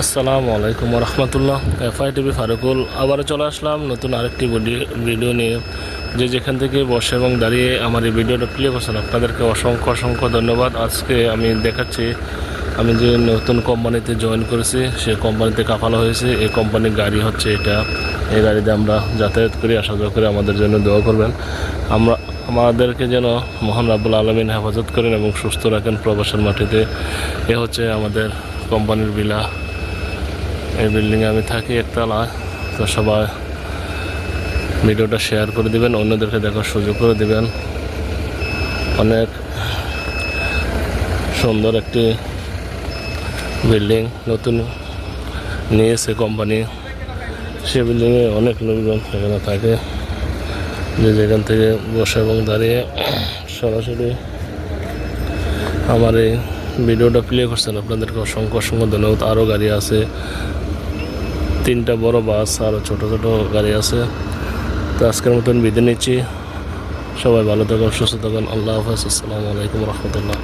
আসসালামু আলাইকুম রহমতুল্লাহ FI TV Farukul, আবারও চলে আসলাম নতুন আরেকটি ভিডিও নিয়ে। যে যেখান থেকে বসে এবং দাঁড়িয়ে আমার এই ভিডিওটা প্লে করছেন, আপনাদেরকে অসংখ্য অসংখ্য ধন্যবাদ। আজকে আমি দেখাচ্ছি, আমি যে নতুন কোম্পানিতে জয়েন করেছি, সে কোম্পানিতে কাফালা হয়েছে। এই কোম্পানির গাড়ি হচ্ছে এটা। এই গাড়িতে আমরা যাতায়াত করি, আসা যাওয়া করে আমাদের জন্য দোয়া করবেন। আমরা আমাদেরকে যেন মহান রাব্বুল আলমিন হেফাজত করেন এবং সুস্থ রাখেন প্রবাসের মাটিতে। এ হচ্ছে আমাদের কোম্পানির বিলা এই বিল্ডিংয়ে আমি থাকি একতলা তো সবাই ভিডিওটা শেয়ার করে দিবেন, অন্যদেরকে দেখার সুযোগ করে দিবেন। অনেক সুন্দর একটি বিল্ডিং নতুন নিয়েছে কোম্পানি সে বিল্ডিংয়ে অনেক লোকজন সেখানে থাকে, যে যেখান থেকে বসে এবং দাঁড়িয়ে সরাসরি আমার এই ভিডিওটা প্লে করছেন আপনাদেরকে অসংখ্য অসংখ্য ধন্যবাদ। আরও গাড়ি আছে। তিনটা বড় বাস আরও ছোট ছোট গাড়ি আছে। তো আজকের মতন বিদায় নিচ্ছি। সবাই ভালো থাকুন, সুস্থ থাকুন। আল্লাহ হাফেজ। আসসালামু আলাইকুম রহমতুল্লাহ।